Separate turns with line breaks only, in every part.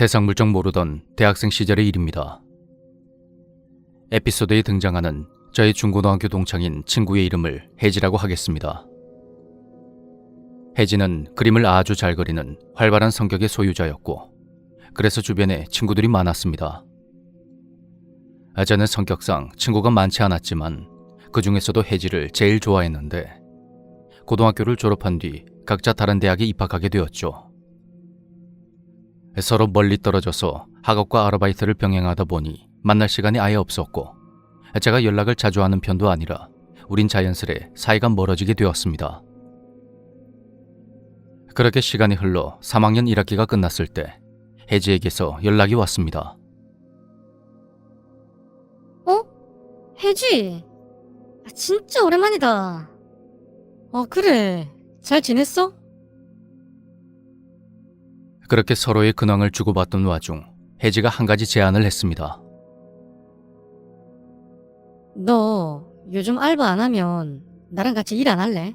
세상 물정 모르던 대학생 시절의 일입니다. 에피소드에 등장하는 저희 중고등학교 동창인 친구의 이름을 혜지라고 하겠습니다. 혜지는 그림을 아주 잘 그리는 활발한 성격의 소유자였고, 그래서 주변에 친구들이 많았습니다. 아, 저는 성격상 친구가 많지 않았지만, 그 중에서도 혜지를 제일 좋아했는데, 고등학교를 졸업한 뒤 각자 다른 대학에 입학하게 되었죠. 서로 멀리 떨어져서 학업과 아르바이트를 병행하다 보니 만날 시간이 아예 없었고 제가 연락을 자주 하는 편도 아니라 우린 자연스레 사이가 멀어지게 되었습니다. 그렇게 시간이 흘러 3학년 1학기가 끝났을 때 혜지에게서 연락이 왔습니다.
어? 혜지. 아, 진짜 오랜만이다. 어, 그래. 잘 지냈어?
그렇게 서로의 근황을 주고받던 와중 혜지가 한 가지 제안을 했습니다.
너 요즘 알바 안 하면 나랑 같이 일 안 할래?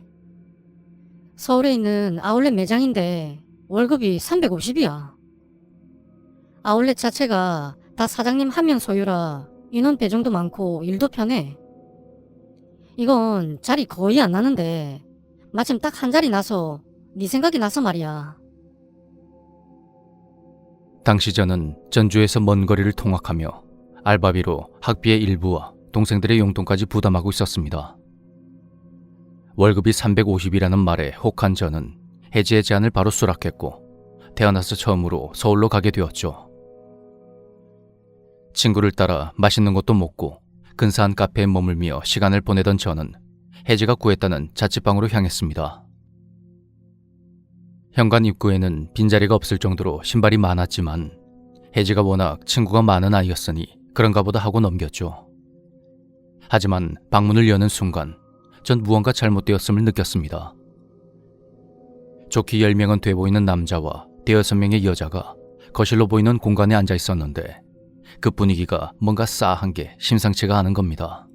서울에 있는 아울렛 매장인데 월급이 350이야. 아울렛 자체가 다 사장님 한 명 소유라 인원 배정도 많고 일도 편해. 이건 자리 거의 안 나는데 마침 딱 한 자리 나서 네 생각이 나서 말이야.
당시 저는 전주에서 먼 거리를 통학하며 알바비로 학비의 일부와 동생들의 용돈까지 부담하고 있었습니다. 월급이 350이라는 말에 혹한 저는 해지의 제안을 바로 수락했고 태어나서 처음으로 서울로 가게 되었죠. 친구를 따라 맛있는 것도 먹고 근사한 카페에 머물며 시간을 보내던 저는 해지가 구했다는 자취방으로 향했습니다. 현관 입구에는 빈자리가 없을 정도로 신발이 많았지만 혜지가 워낙 친구가 많은 아이였으니 그런가 보다 하고 넘겼죠. 하지만 방문을 여는 순간 전 무언가 잘못되었음을 느꼈습니다. 좋게 10명은 돼 보이는 남자와 대여섯 명의 여자가 거실로 보이는 공간에 앉아 있었는데 그 분위기가 뭔가 싸한 게 심상치가 않은 겁니다.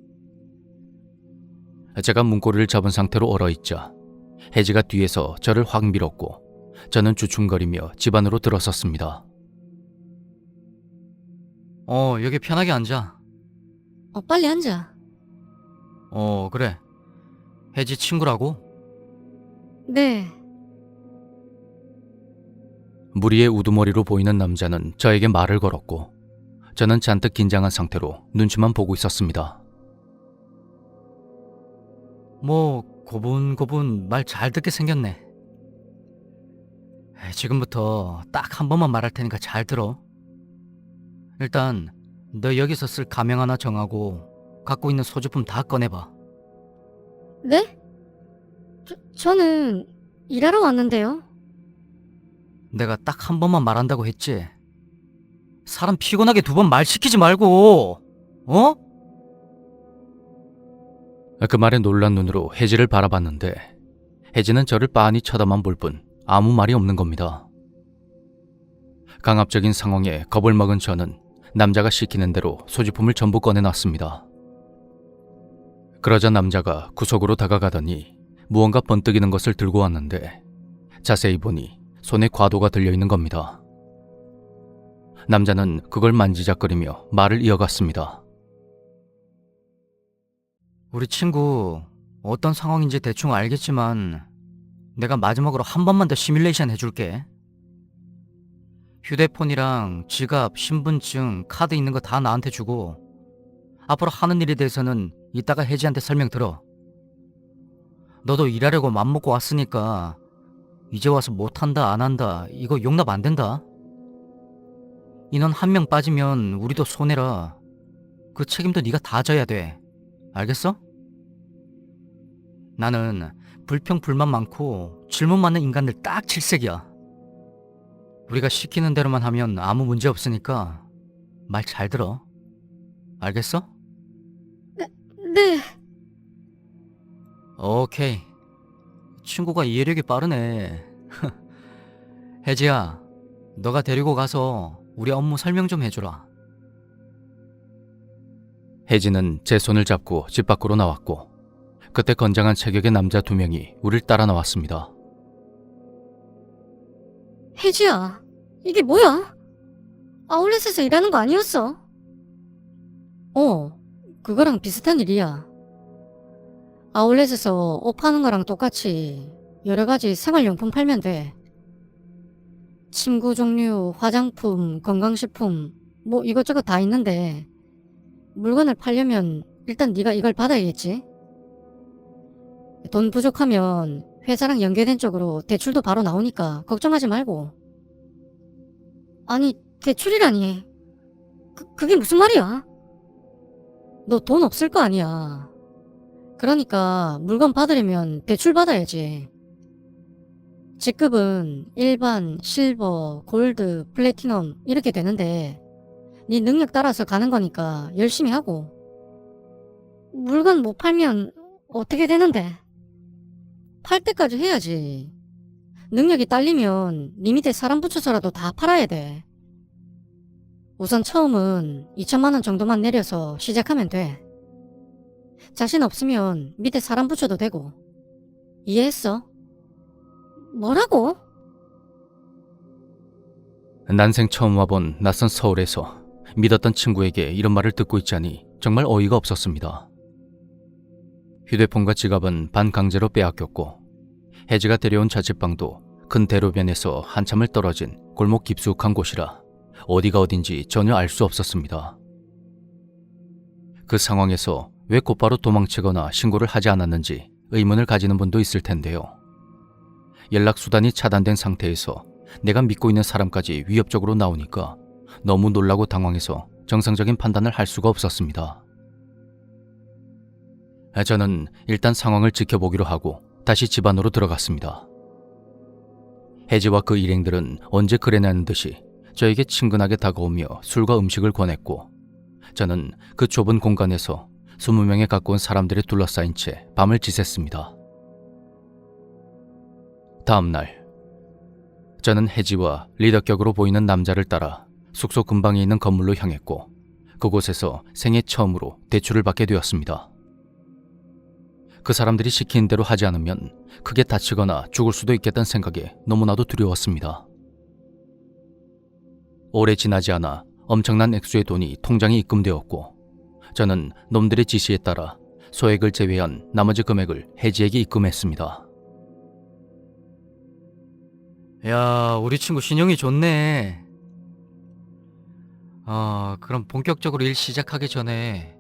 제가 문고리를 잡은 상태로 얼어있자 혜지가 뒤에서 저를 확 밀었고 저는 주춤거리며 집 안으로 들어섰습니다. 어, 여기 편하게 앉아.
어, 빨리 앉아.
어, 그래. 혜지 친구라고?
네.
무리의 우두머리로 보이는 남자는 저에게 말을 걸었고, 저는 잔뜩 긴장한 상태로 눈치만 보고 있었습니다. 뭐, 고분고분 말 잘 듣게 생겼네. 지금부터 딱 한 번만 말할 테니까 잘 들어. 일단, 너 여기서 쓸 가명 하나 정하고, 갖고 있는 소지품 다 꺼내봐.
네? 저, 저는 일하러 왔는데요.
내가 딱 한 번만 말한다고 했지. 사람 피곤하게 두 번 말 시키지 말고, 어? 그 말에 놀란 눈으로 혜지를 바라봤는데, 혜지는 저를 빤히 쳐다만 볼 뿐 아무 말이 없는 겁니다. 강압적인 상황에 겁을 먹은 저는 남자가 시키는 대로 소지품을 전부 꺼내놨습니다. 그러자 남자가 구석으로 다가가더니 무언가 번뜩이는 것을 들고 왔는데 자세히 보니 손에 과도가 들려있는 겁니다. 남자는 그걸 만지작거리며 말을 이어갔습니다. 우리 친구 어떤 상황인지 대충 알겠지만 내가 마지막으로 한 번만 더 시뮬레이션 해줄게. 휴대폰이랑 지갑, 신분증, 카드 있는 거 다 나한테 주고 앞으로 하는 일에 대해서는 이따가 혜지한테 설명 들어. 너도 일하려고 맘먹고 왔으니까 이제 와서 못한다 안 한다 이거 용납 안 된다. 인원 한 명 빠지면 우리도 손해라. 그 책임도 네가 다 져야 돼. 알겠어? 나는 불평 불만 많고 질문 많은 인간들 딱 질색이야. 우리가 시키는 대로만 하면 아무 문제 없으니까 말 잘 들어. 알겠어?
네.
오케이. 친구가 이해력이 빠르네. 혜지야, 너가 데리고 가서 우리 업무 설명 좀 해주라. 혜지는 제 손을 잡고 집 밖으로 나왔고, 그때 건장한 체격의 남자 두 명이 우릴 따라 나왔습니다.
혜지야, 이게 뭐야? 아울렛에서 일하는 거 아니었어? 어, 그거랑 비슷한 일이야. 아울렛에서 옷 파는 거랑 똑같이 여러 가지 생활용품 팔면 돼. 침구 종류, 화장품, 건강식품, 뭐 이것저것 다 있는데 물건을 팔려면 일단 네가 이걸 받아야겠지. 돈 부족하면 회사랑 연계된 쪽으로 대출도 바로 나오니까 걱정하지 말고. 아니, 대출이라니. 그, 그게 무슨 말이야? 너 돈 없을 거 아니야. 그러니까 물건 받으려면 대출 받아야지. 직급은 일반, 실버, 골드, 플래티넘 이렇게 되는데 네 능력 따라서 가는 거니까 열심히 하고. 물건 못 팔면 어떻게 되는데? 팔 때까지 해야지. 능력이 딸리면 네 밑에 사람 붙여서라도 다 팔아야 돼. 우선 처음은 2천만 원 정도만 내려서 시작하면 돼. 자신 없으면 밑에 사람 붙여도 되고. 이해했어? 뭐라고?
난생 처음 와본 낯선 서울에서 믿었던 친구에게 이런 말을 듣고 있자니 정말 어이가 없었습니다. 휴대폰과 지갑은 반강제로 빼앗겼고 혜지가 데려온 자취방도 큰 대로변에서 한참을 떨어진 골목 깊숙한 곳이라 어디가 어딘지 전혀 알 수 없었습니다. 그 상황에서 왜 곧바로 도망치거나 신고를 하지 않았는지 의문을 가지는 분도 있을 텐데요. 연락수단이 차단된 상태에서 내가 믿고 있는 사람까지 위협적으로 나오니까 너무 놀라고 당황해서 정상적인 판단을 할 수가 없었습니다. 저는 일단 상황을 지켜보기로 하고 다시 집 안으로 들어갔습니다. 혜지와 그 일행들은 언제 그래나는 듯이 저에게 친근하게 다가오며 술과 음식을 권했고 저는 그 좁은 공간에서 20명에 가까운 사람들이 둘러싸인 채 밤을 지샜습니다. 다음 날 저는 혜지와 리더격으로 보이는 남자를 따라 숙소 근방에 있는 건물로 향했고 그곳에서 생애 처음으로 대출을 받게 되었습니다. 그 사람들이 시키는 대로 하지 않으면 크게 다치거나 죽을 수도 있겠다는 생각에 너무나도 두려웠습니다. 오래 지나지 않아 엄청난 액수의 돈이 통장에 입금되었고 저는 놈들의 지시에 따라 소액을 제외한 나머지 금액을 혜지에게 입금했습니다. 야, 우리 친구 신용이 좋네. 아, 그럼 본격적으로 일 시작하기 전에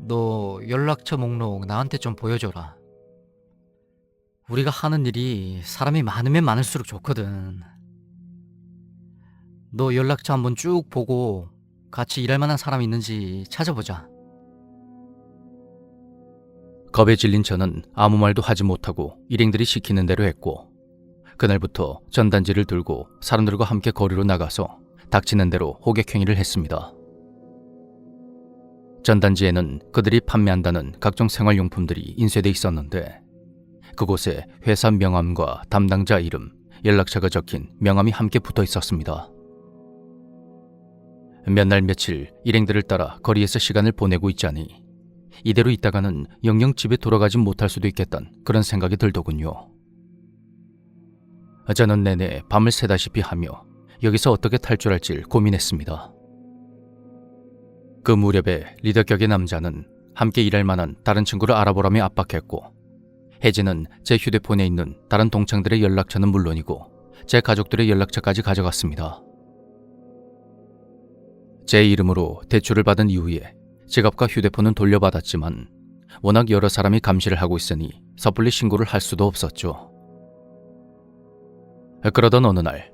너 연락처 목록 나한테 좀 보여줘라. 우리가 하는 일이 사람이 많으면 많을수록 좋거든. 너 연락처 한번 쭉 보고 같이 일할 만한 사람이 있는지 찾아보자. 겁에 질린 저는 아무 말도 하지 못하고 일행들이 시키는 대로 했고 그날부터 전단지를 들고 사람들과 함께 거리로 나가서 닥치는 대로 호객행위를 했습니다. 전단지에는 그들이 판매한다는 각종 생활용품들이 인쇄돼 있었는데 그곳에 회사 명함과 담당자 이름, 연락처가 적힌 명함이 함께 붙어 있었습니다. 몇 날 며칠 일행들을 따라 거리에서 시간을 보내고 있자니 이대로 있다가는 영영 집에 돌아가지 못할 수도 있겠다는 그런 생각이 들더군요. 저는 내내 밤을 새다시피 하며 여기서 어떻게 탈출할지 고민했습니다. 그 무렵에 리더격의 남자는 함께 일할 만한 다른 친구를 알아보라며 압박했고 혜진은 제 휴대폰에 있는 다른 동창들의 연락처는 물론이고 제 가족들의 연락처까지 가져갔습니다. 제 이름으로 대출을 받은 이후에 지갑과 휴대폰은 돌려받았지만 워낙 여러 사람이 감시를 하고 있으니 섣불리 신고를 할 수도 없었죠. 그러던 어느 날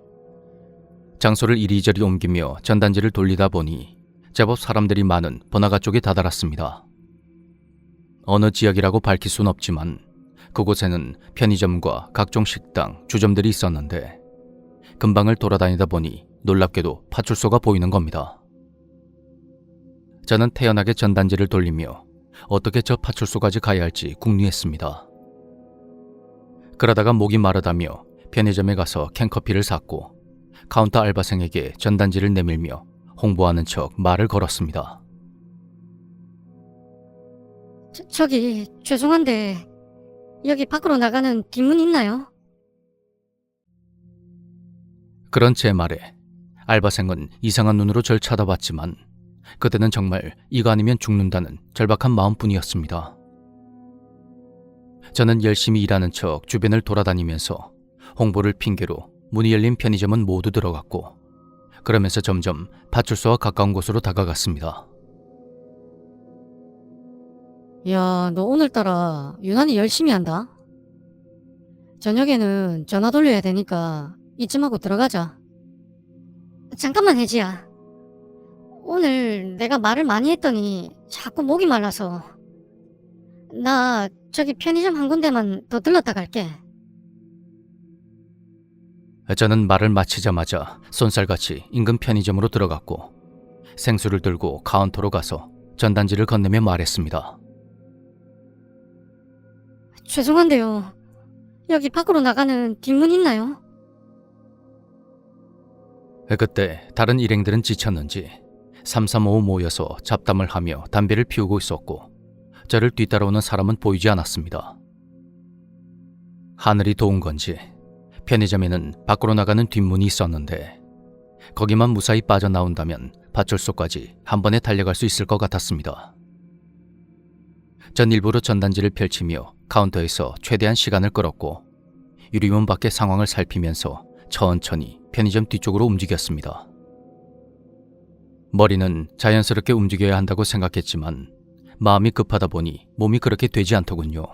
장소를 이리저리 옮기며 전단지를 돌리다 보니 제법 사람들이 많은 번화가 쪽에 다다랐습니다. 어느 지역이라고 밝힐 순 없지만 그곳에는 편의점과 각종 식당, 주점들이 있었는데 근방을 돌아다니다 보니 놀랍게도 파출소가 보이는 겁니다. 저는 태연하게 전단지를 돌리며 어떻게 저 파출소까지 가야 할지 궁리했습니다. 그러다가 목이 마르다며 편의점에 가서 캔커피를 샀고 카운터 알바생에게 전단지를 내밀며 홍보하는 척 말을 걸었습니다.
저, 저기 죄송한데 여기 밖으로 나가는 뒷문 있나요?
그런 제 말에 알바생은 이상한 눈으로 절 쳐다봤지만 그때는 정말 이거 아니면 죽는다는 절박한 마음뿐이었습니다. 저는 열심히 일하는 척 주변을 돌아다니면서 홍보를 핑계로 문이 열린 편의점은 모두 들어갔고 그러면서 점점 파출소와 가까운 곳으로 다가갔습니다.
야, 너 오늘따라 유난히 열심히 한다. 저녁에는 전화 돌려야 되니까 이쯤 하고 들어가자. 잠깐만, 혜지야. 오늘 내가 말을 많이 했더니 자꾸 목이 말라서. 나 저기 편의점 한 군데만 더 들렀다 갈게.
저는 말을 마치자마자 쏜살같이 인근 편의점으로 들어갔고 생수를 들고 카운터로 가서 전단지를 건네며 말했습니다.
죄송한데요. 여기 밖으로 나가는 뒷문 있나요?
그때 다른 일행들은 지쳤는지 삼삼오오 모여서 잡담을 하며 담배를 피우고 있었고 저를 뒤따라오는 사람은 보이지 않았습니다. 하늘이 도운 건지 편의점에는 밖으로 나가는 뒷문이 있었는데 거기만 무사히 빠져나온다면 파출소까지 한 번에 달려갈 수 있을 것 같았습니다. 전 일부러 전단지를 펼치며 카운터에서 최대한 시간을 끌었고 유리문 밖의 상황을 살피면서 천천히 편의점 뒤쪽으로 움직였습니다. 머리는 자연스럽게 움직여야 한다고 생각했지만 마음이 급하다 보니 몸이 그렇게 되지 않더군요.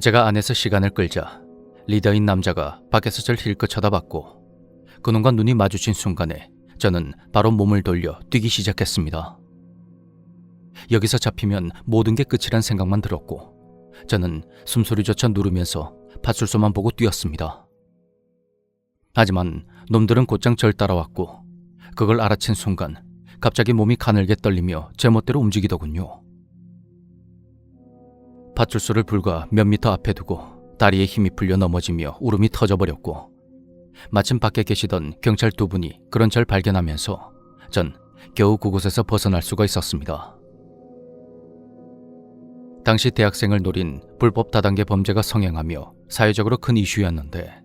제가 안에서 시간을 끌자 리더인 남자가 밖에서 절 힐끗 쳐다봤고 그놈과 눈이 마주친 순간에 저는 바로 몸을 돌려 뛰기 시작했습니다. 여기서 잡히면 모든 게 끝이란 생각만 들었고 저는 숨소리조차 누르면서 파출소만 보고 뛰었습니다. 하지만 놈들은 곧장 절 따라왔고 그걸 알아챈 순간 갑자기 몸이 가늘게 떨리며 제멋대로 움직이더군요. 파출소를 불과 몇 미터 앞에 두고 다리에 힘이 풀려 넘어지며 울음이 터져버렸고 마침 밖에 계시던 경찰 두 분이 그런 절 발견하면서 전 겨우 그곳에서 벗어날 수가 있었습니다. 당시 대학생을 노린 불법 다단계 범죄가 성행하며 사회적으로 큰 이슈였는데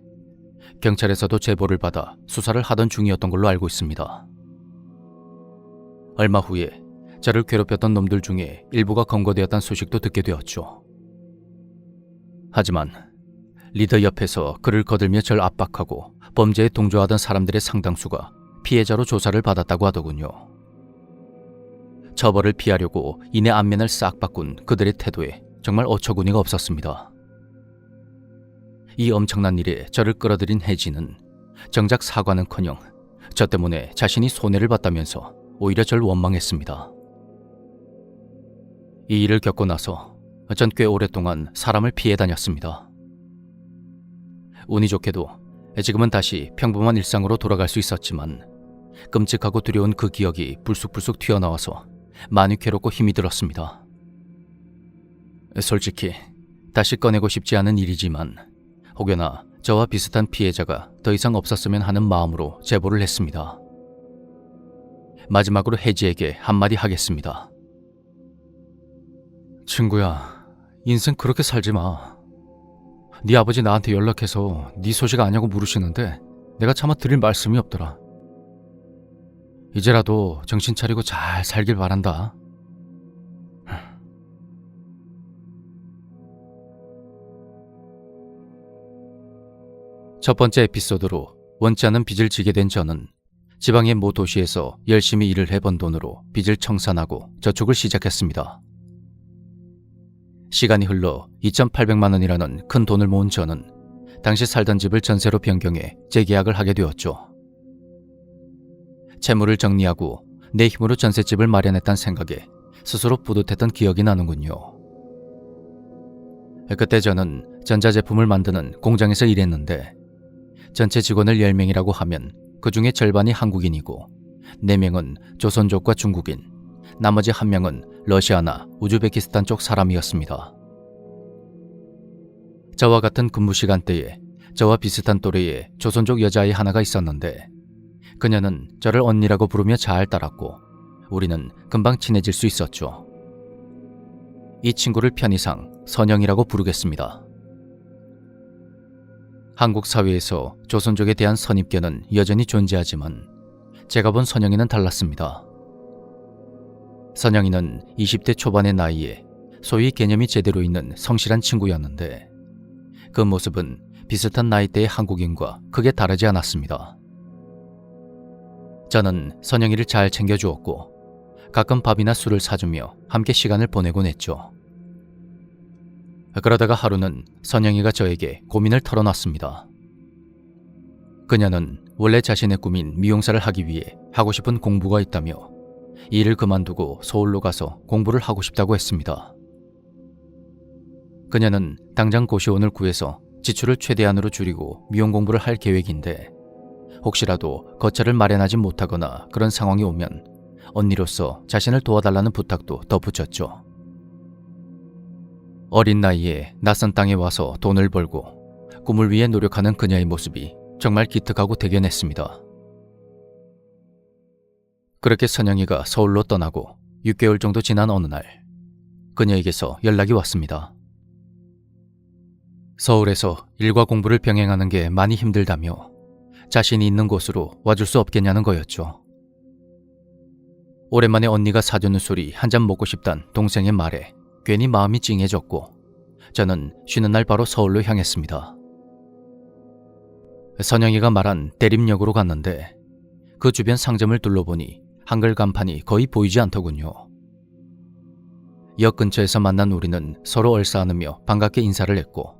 경찰에서도 제보를 받아 수사를 하던 중이었던 걸로 알고 있습니다. 얼마 후에 저를 괴롭혔던 놈들 중에 일부가 검거되었다는 소식도 듣게 되었죠. 하지만 리더 옆에서 그를 거들며 절 압박하고 범죄에 동조하던 사람들의 상당수가 피해자로 조사를 받았다고 하더군요. 처벌을 피하려고 이내 안면을 싹 바꾼 그들의 태도에 정말 어처구니가 없었습니다. 이 엄청난 일에 저를 끌어들인 혜진은 정작 사과는커녕 저 때문에 자신이 손해를 봤다면서 오히려 절 원망했습니다. 이 일을 겪고 나서 전 꽤 오랫동안 사람을 피해 다녔습니다. 운이 좋게도 지금은 다시 평범한 일상으로 돌아갈 수 있었지만 끔찍하고 두려운 그 기억이 불쑥불쑥 튀어나와서 많이 괴롭고 힘이 들었습니다. 솔직히 다시 꺼내고 싶지 않은 일이지만 혹여나 저와 비슷한 피해자가 더 이상 없었으면 하는 마음으로 제보를 했습니다. 마지막으로 혜지에게 한마디 하겠습니다. 친구야, 인생 그렇게 살지 마. 네 아버지 나한테 연락해서 네 소식 아냐고 물으시는데 내가 차마 드릴 말씀이 없더라. 이제라도 정신 차리고 잘 살길 바란다. 첫 번째 에피소드로 원치 않은 빚을 지게 된 저는 지방의 모 도시에서 열심히 일을 해본 돈으로 빚을 청산하고 저축을 시작했습니다. 시간이 흘러 2,800만 원이라는 큰 돈을 모은 저는 당시 살던 집을 전세로 변경해 재계약을 하게 되었죠. 채무를 정리하고 내 힘으로 전셋집을 마련했다는 생각에 스스로 뿌듯했던 기억이 나는군요. 그때 저는 전자제품을 만드는 공장에서 일했는데 전체 직원을 10명이라고 하면 그 중에 절반이 한국인이고 4명은 조선족과 중국인, 나머지 1명은 러시아나 우즈베키스탄 쪽 사람이었습니다. 저와 같은 근무 시간대에 저와 비슷한 또래의 조선족 여자아이 하나가 있었는데 그녀는 저를 언니라고 부르며 잘 따랐고 우리는 금방 친해질 수 있었죠. 이 친구를 편의상 선영이라고 부르겠습니다. 한국 사회에서 조선족에 대한 선입견은 여전히 존재하지만 제가 본 선영이는 달랐습니다. 선영이는 20대 초반의 나이에 소위 개념이 제대로 있는 성실한 친구였는데 그 모습은 비슷한 나이대의 한국인과 크게 다르지 않았습니다. 저는 선영이를 잘 챙겨주었고 가끔 밥이나 술을 사주며 함께 시간을 보내곤 했죠. 그러다가 하루는 선영이가 저에게 고민을 털어놨습니다. 그녀는 원래 자신의 꿈인 미용사를 하기 위해 하고 싶은 공부가 있다며 일을 그만두고 서울로 가서 공부를 하고 싶다고 했습니다. 그녀는 당장 고시원을 구해서 지출을 최대한으로 줄이고 미용 공부를 할 계획인데 혹시라도 거처를 마련하지 못하거나 그런 상황이 오면 언니로서 자신을 도와달라는 부탁도 덧붙였죠. 어린 나이에 낯선 땅에 와서 돈을 벌고 꿈을 위해 노력하는 그녀의 모습이 정말 기특하고 대견했습니다. 그렇게 선영이가 서울로 떠나고 6개월 정도 지난 어느 날 그녀에게서 연락이 왔습니다. 서울에서 일과 공부를 병행하는 게 많이 힘들다며 자신이 있는 곳으로 와줄 수 없겠냐는 거였죠. 오랜만에 언니가 사주는 술이 한 잔 먹고 싶단 동생의 말에 괜히 마음이 찡해졌고 저는 쉬는 날 바로 서울로 향했습니다. 선영이가 말한 대림역으로 갔는데 그 주변 상점을 둘러보니 한글 간판이 거의 보이지 않더군요. 역 근처에서 만난 우리는 서로 얼싸안으며 반갑게 인사를 했고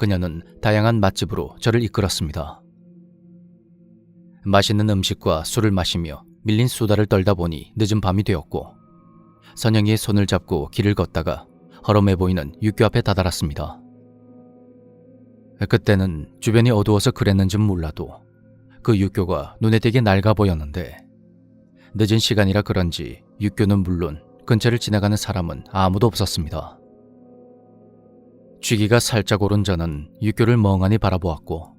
그녀는 다양한 맛집으로 저를 이끌었습니다. 맛있는 음식과 술을 마시며 밀린 수다를 떨다 보니 늦은 밤이 되었고 선영이의 손을 잡고 길을 걷다가 허름해 보이는 육교 앞에 다다랐습니다. 그때는 주변이 어두워서 그랬는지 몰라도 그 육교가 눈에 되게 낡아 보였는데 늦은 시간이라 그런지 육교는 물론 근처를 지나가는 사람은 아무도 없었습니다. 쥐기가 살짝 오른 저는 육교를 멍하니 바라보았고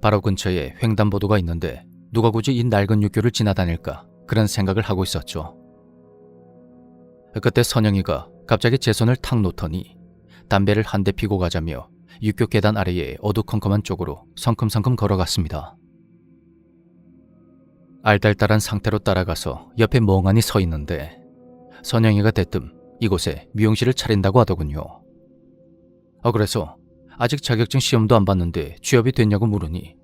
바로 근처에 횡단보도가 있는데 누가 굳이 이 낡은 육교를 지나다닐까 그런 생각을 하고 있었죠. 그때 선영이가 갑자기 제 손을 탁 놓더니 담배를 한 대 피고 가자며 육교 계단 아래의 어두컴컴한 쪽으로 성큼성큼 걸어갔습니다. 알딸딸한 상태로 따라가서 옆에 멍하니 서 있는데 선영이가 대뜸 이곳에 미용실을 차린다고 하더군요. 어 그래서 아직 자격증 시험도 안 봤는데 취업이 됐냐고 물으니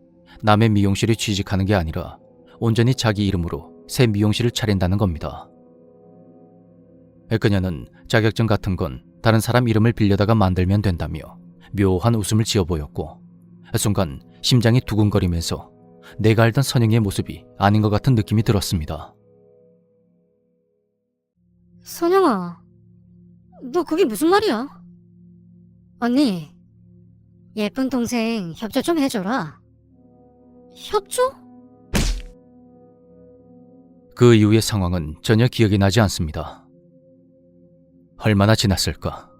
남의 미용실에 취직하는 게 아니라 온전히 자기 이름으로 새 미용실을 차린다는 겁니다. 그녀는 자격증 같은 건 다른 사람 이름을 빌려다가 만들면 된다며 묘한 웃음을 지어 보였고 순간 심장이 두근거리면서 내가 알던 선영의 모습이 아닌 것 같은 느낌이 들었습니다.
선영아, 너 그게 무슨 말이야? 언니, 예쁜 동생 협조 좀 해줘라. 협조?
그 이후의 상황은 전혀 기억이 나지 않습니다. 얼마나 지났을까?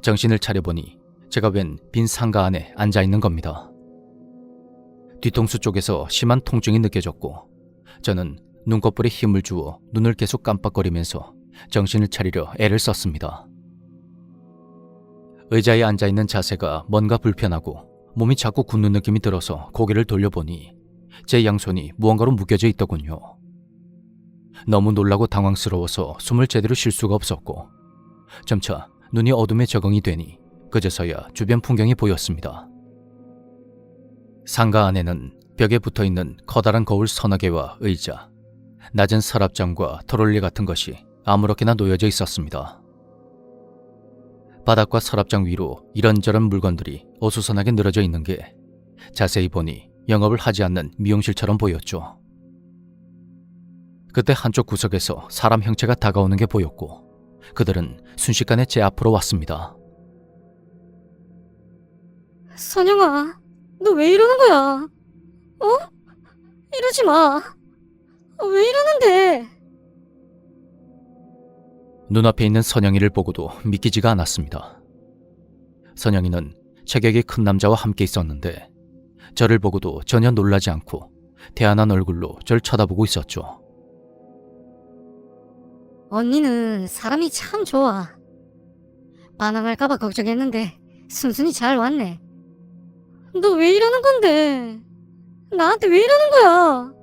정신을 차려보니 제가 웬 빈 상가 안에 앉아 있는 겁니다. 뒤통수 쪽에서 심한 통증이 느껴졌고 저는 눈꺼풀에 힘을 주어 눈을 계속 깜빡거리면서 정신을 차리려 애를 썼습니다. 의자에 앉아 있는 자세가 뭔가 불편하고 몸이 자꾸 굳는 느낌이 들어서 고개를 돌려보니 제 양손이 무언가로 묶여져 있더군요. 너무 놀라고 당황스러워서 숨을 제대로 쉴 수가 없었고 점차 눈이 어둠에 적응이 되니 그제서야 주변 풍경이 보였습니다. 상가 안에는 벽에 붙어 있는 커다란 거울 서너 개와 의자, 낮은 서랍장과 트롤리 같은 것이 아무렇게나 놓여져 있었습니다. 바닥과 서랍장 위로 이런저런 물건들이 어수선하게 늘어져 있는 게 자세히 보니 영업을 하지 않는 미용실처럼 보였죠. 그때 한쪽 구석에서 사람 형체가 다가오는 게 보였고 그들은 순식간에 제 앞으로 왔습니다.
선영아, 너 왜 이러는 거야? 어? 이러지 마. 어, 왜 이러는데?
눈앞에 있는 선영이를 보고도 믿기지가 않았습니다. 선영이는 체격이 큰 남자와 함께 있었는데 저를 보고도 전혀 놀라지 않고 태연한 얼굴로 절 쳐다보고 있었죠.
언니는 사람이 참 좋아. 반항할까봐 걱정했는데 순순히 잘 왔네. 너 왜 이러는 건데? 나한테 왜 이러는 거야?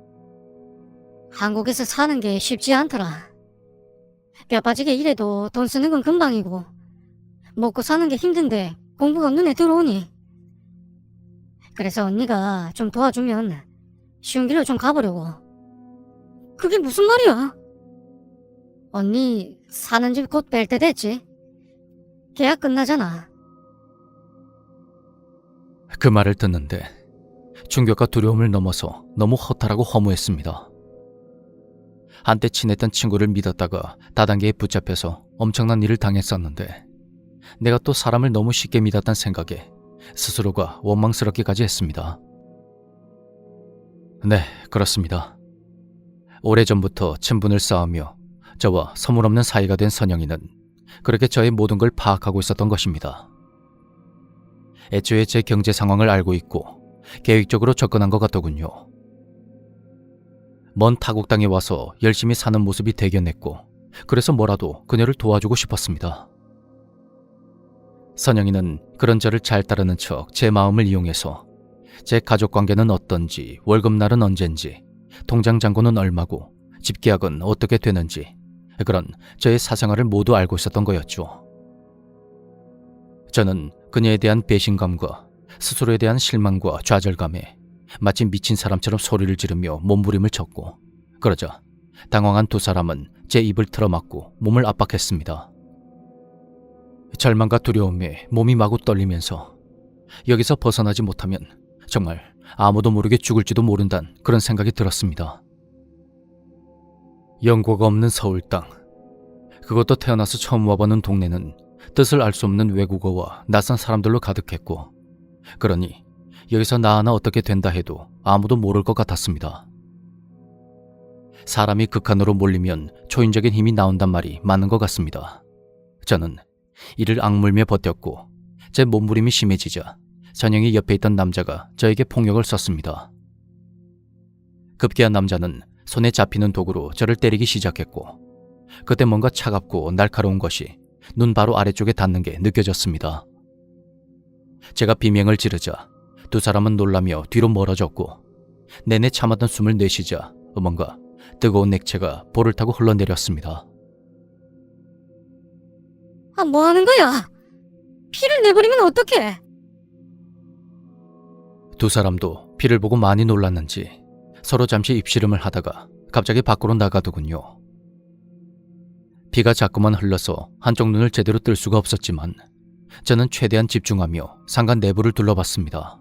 한국에서 사는 게 쉽지 않더라. 뼈 빠지게 일해도 돈 쓰는 건 금방이고, 먹고 사는 게 힘든데 공부가 눈에 들어오니. 그래서 언니가 좀 도와주면 쉬운 길로 좀 가보려고. 그게 무슨 말이야? 언니 사는 집 곧 뺄 때 됐지? 계약 끝나잖아.
그 말을 듣는데 충격과 두려움을 넘어서 너무 허탈하고 허무했습니다. 한때 친했던 친구를 믿었다가 다단계에 붙잡혀서 엄청난 일을 당했었는데 내가 또 사람을 너무 쉽게 믿었단 생각에 스스로가 원망스럽기까지 했습니다. 네, 그렇습니다. 오래전부터 친분을 쌓으며 저와 서물 없는 사이가 된 선영이는 그렇게 저의 모든 걸 파악하고 있었던 것입니다. 애초에 제 경제 상황을 알고 있고 계획적으로 접근한 것 같더군요. 먼 타국 땅에 와서 열심히 사는 모습이 대견했고 그래서 뭐라도 그녀를 도와주고 싶었습니다. 선영이는 그런 저를 잘 따르는 척 제 마음을 이용해서 제 가족 관계는 어떤지, 월급날은 언젠지, 통장 잔고는 얼마고, 집 계약은 어떻게 되는지 그런 저의 사생활을 모두 알고 있었던 거였죠. 저는 그녀에 대한 배신감과 스스로에 대한 실망과 좌절감에 마치 미친 사람처럼 소리를 지르며 몸부림을 쳤고 그러자 당황한 두 사람은 제 입을 틀어막고 몸을 압박했습니다. 절망과 두려움에 몸이 마구 떨리면서 여기서 벗어나지 못하면 정말 아무도 모르게 죽을지도 모른단 그런 생각이 들었습니다. 연고가 없는 서울 땅. 그것도 태어나서 처음 와보는 동네는 뜻을 알 수 없는 외국어와 낯선 사람들로 가득했고, 그러니 여기서 나 하나 어떻게 된다 해도 아무도 모를 것 같았습니다. 사람이 극한으로 몰리면 초인적인 힘이 나온단 말이 맞는 것 같습니다. 저는 이를 악물며 버텼고, 제 몸부림이 심해지자 전영이 옆에 있던 남자가 저에게 폭력을 썼습니다. 급기야 남자는 손에 잡히는 도구로 저를 때리기 시작했고, 그때 뭔가 차갑고 날카로운 것이 눈 바로 아래쪽에 닿는 게 느껴졌습니다. 제가 비명을 지르자 두 사람은 놀라며 뒤로 멀어졌고 내내 참았던 숨을 내쉬자 뭔가 뜨거운 액체가 볼을 타고 흘러내렸습니다.
아, 뭐 하는 거야? 피를 내버리면 어떡해?
두 사람도 피를 보고 많이 놀랐는지 서로 잠시 입씨름을 하다가 갑자기 밖으로 나가더군요. 피가 자꾸만 흘러서 한쪽 눈을 제대로 뜰 수가 없었지만 저는 최대한 집중하며 상가 내부를 둘러봤습니다.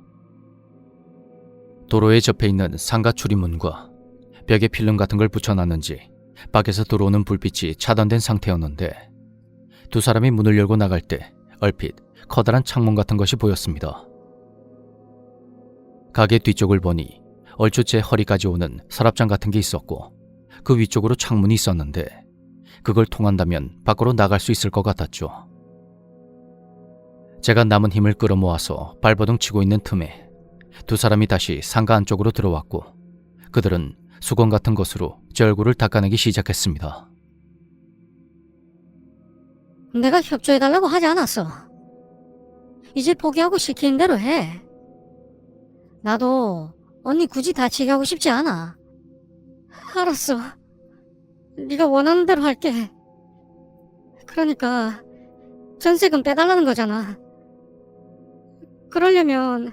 도로에 접해 있는 상가 출입문과 벽에 필름 같은 걸 붙여놨는지 밖에서 들어오는 불빛이 차단된 상태였는데 두 사람이 문을 열고 나갈 때 얼핏 커다란 창문 같은 것이 보였습니다. 가게 뒤쪽을 보니 얼추 제 허리까지 오는 서랍장 같은 게 있었고 그 위쪽으로 창문이 있었는데 그걸 통한다면 밖으로 나갈 수 있을 것 같았죠. 제가 남은 힘을 끌어모아서 발버둥 치고 있는 틈에 두 사람이 다시 상가 안쪽으로 들어왔고 그들은 수건 같은 것으로 제 얼굴을 닦아내기 시작했습니다.
내가 협조해달라고 하지 않았어. 이제 포기하고 시키는 대로 해. 나도 언니 굳이 다치게 하고 싶지 않아. 알았어. 네가 원하는 대로 할게. 그러니까 전세금 빼달라는 거잖아. 그러려면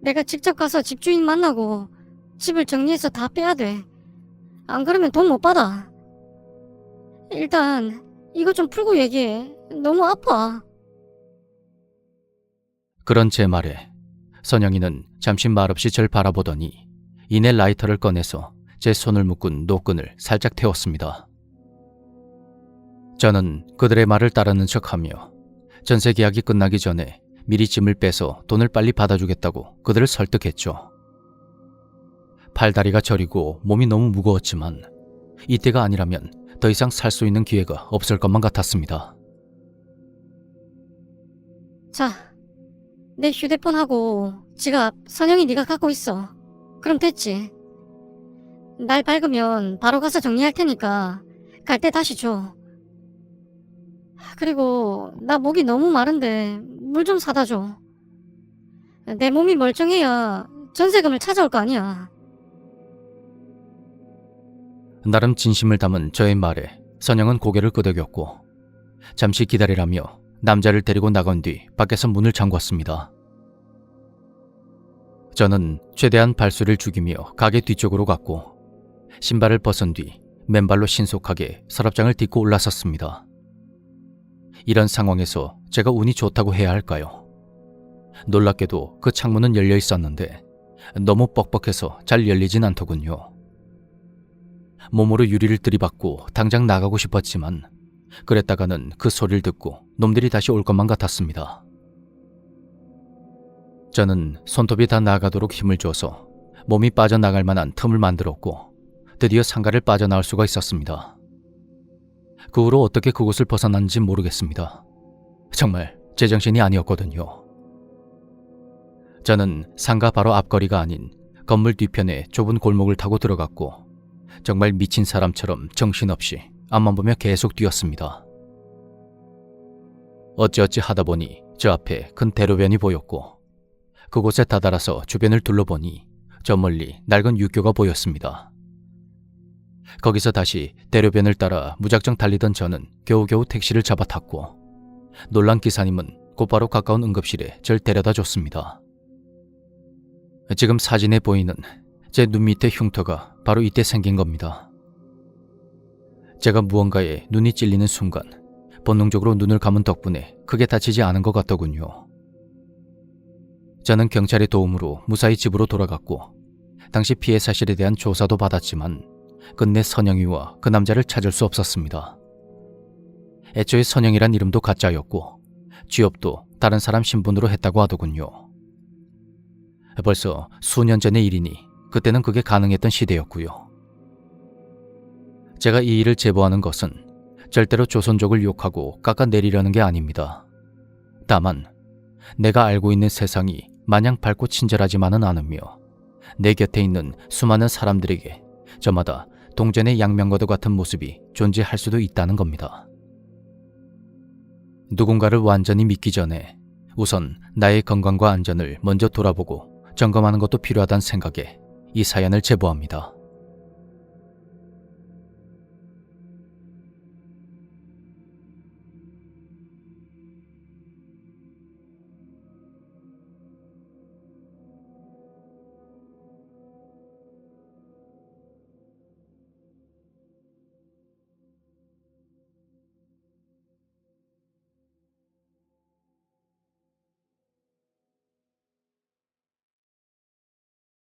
내가 직접 가서 집주인 만나고 집을 정리해서 다 빼야 돼. 안 그러면 돈 못 받아. 일단 이거 좀 풀고 얘기해. 너무 아파.
그런 제 말에 선영이는 잠시 말없이 절 바라보더니 이내 라이터를 꺼내서 제 손을 묶은 노끈을 살짝 태웠습니다. 저는 그들의 말을 따르는 척하며 전세 계약이 끝나기 전에 미리 짐을 빼서 돈을 빨리 받아주겠다고 그들을 설득했죠. 팔다리가 저리고 몸이 너무 무거웠지만 이때가 아니라면 더 이상 살 수 있는 기회가 없을 것만 같았습니다.
자, 내 휴대폰하고 지갑 선영이 네가 갖고 있어. 그럼 됐지. 날 밝으면 바로 가서 정리할 테니까 갈 때 다시 줘. 그리고 나 목이 너무 마른데 물 좀 사다 줘. 내 몸이 멀쩡해야 전세금을 찾아올 거 아니야.
나름 진심을 담은 저의 말에 선영은 고개를 끄덕였고 잠시 기다리라며 남자를 데리고 나간 뒤 밖에서 문을 잠궜습니다. 저는 최대한 발소리를 죽이며 가게 뒤쪽으로 갔고 신발을 벗은 뒤 맨발로 신속하게 서랍장을 딛고 올라섰습니다. 이런 상황에서 제가 운이 좋다고 해야 할까요? 놀랍게도 그 창문은 열려 있었는데 너무 뻑뻑해서 잘 열리진 않더군요. 몸으로 유리를 들이받고 당장 나가고 싶었지만 그랬다가는 그 소리를 듣고 놈들이 다시 올 것만 같았습니다. 저는 손톱이 다 나가도록 힘을 줘서 몸이 빠져나갈 만한 틈을 만들었고 드디어 상가를 빠져나올 수가 있었습니다. 그 후로 어떻게 그곳을 벗어났는지 모르겠습니다. 정말 제정신이 아니었거든요. 저는 상가 바로 앞거리가 아닌 건물 뒤편에 좁은 골목을 타고 들어갔고 정말 미친 사람처럼 정신없이 앞만 보며 계속 뛰었습니다. 어찌어찌 하다 보니 저 앞에 큰 대로변이 보였고 그곳에 다다라서 주변을 둘러보니 저 멀리 낡은 육교가 보였습니다. 거기서 다시 대로변을 따라 무작정 달리던 저는 겨우겨우 택시를 잡아 탔고 놀란 기사님은 곧바로 가까운 응급실에 절 데려다 줬습니다. 지금 사진에 보이는 제 눈 밑에 흉터가 바로 이때 생긴 겁니다. 제가 무언가에 눈이 찔리는 순간 본능적으로 눈을 감은 덕분에 크게 다치지 않은 것 같더군요. 저는 경찰의 도움으로 무사히 집으로 돌아갔고 당시 피해 사실에 대한 조사도 받았지만 끝내 선영이와 그 남자를 찾을 수 없었습니다. 애초에 선영이란 이름도 가짜였고 취업도 다른 사람 신분으로 했다고 하더군요. 벌써 수년 전의 일이니 그때는 그게 가능했던 시대였고요. 제가 이 일을 제보하는 것은 절대로 조선족을 욕하고 깎아내리려는 게 아닙니다. 다만 내가 알고 있는 세상이 마냥 밝고 친절하지만은 않으며 내 곁에 있는 수많은 사람들에게 저마다 동전의 양면과도 같은 모습이 존재할 수도 있다는 겁니다. 누군가를 완전히 믿기 전에 우선 나의 건강과 안전을 먼저 돌아보고 점검하는 것도 필요하다는 생각에 이 사연을 제보합니다.